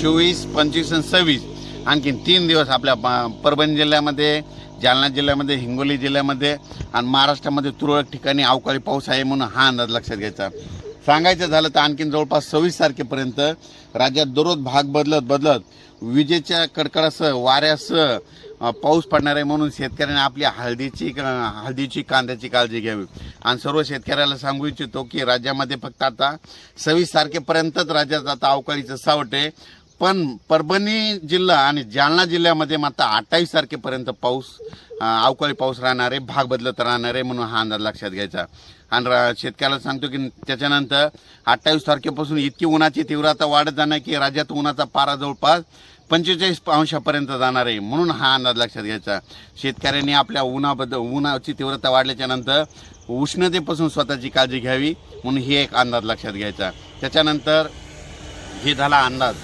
चोवीस पंचवीस आणि सव्वीस. आणखीन तीन दिवस आपल्या प- परभणी जिल्ह्यामध्ये जालना जिल्ह्यामध्ये हिंगोली जिल्ह्यामध्ये आणि महाराष्ट्रामध्ये तुरळक ठिकाणी अवकाळी पाऊस आहे म्हणून हा अंदाज लक्षात घ्यायचा. सांगायचं झालं तर आणखीन जवळपास सव्वीस तारखेपर्यंत राज्यात दररोज भाग बदलत बदलत विजेच्या कडकडासह वाऱ्यासह पाऊस पडणार आहे म्हणून शेतकऱ्यांनी आपली हळदीची हळदीची कांद्याची काळजी घ्यावी. आणि सर्व शेतकऱ्याला सांगू इच्छितो की राज्यामध्ये फक्त आता सव्वीस तारखेपर्यंतच राज्यात आता अवकाळीचं सावट आहे. पण परभणी जिल्हा आणि जालना जिल्ह्यामध्ये मात्र अठ्ठावीस तारखेपर्यंत पाऊस अवकाळी पाऊस राहणार आहे भाग बदलत राहणार आहे म्हणून हा अंदाज लक्षात घ्यायचा. आणि रा- शेतकऱ्याला सांगतो की त्याच्यानंतर अठ्ठावीस तारखेपासून इतकी उन्हाची तीव्रता वाढत जाणार की राज्यात उन्हाचा पारा जवळपास पंचेचाळीस अंशापर्यंत जाणार आहे म्हणून हा अंदाज लक्षात घ्यायचा. शेतकऱ्यांनी आपल्या उन्हाबद्दल उन्हाची तीव्रता वाढल्याच्या नंतर उष्णतेपासून स्वतःची काळजी घ्यावी म्हणून ही एक अंदाज लक्षात घ्यायचा. त्याच्यानंतर हे झाला अंदाज.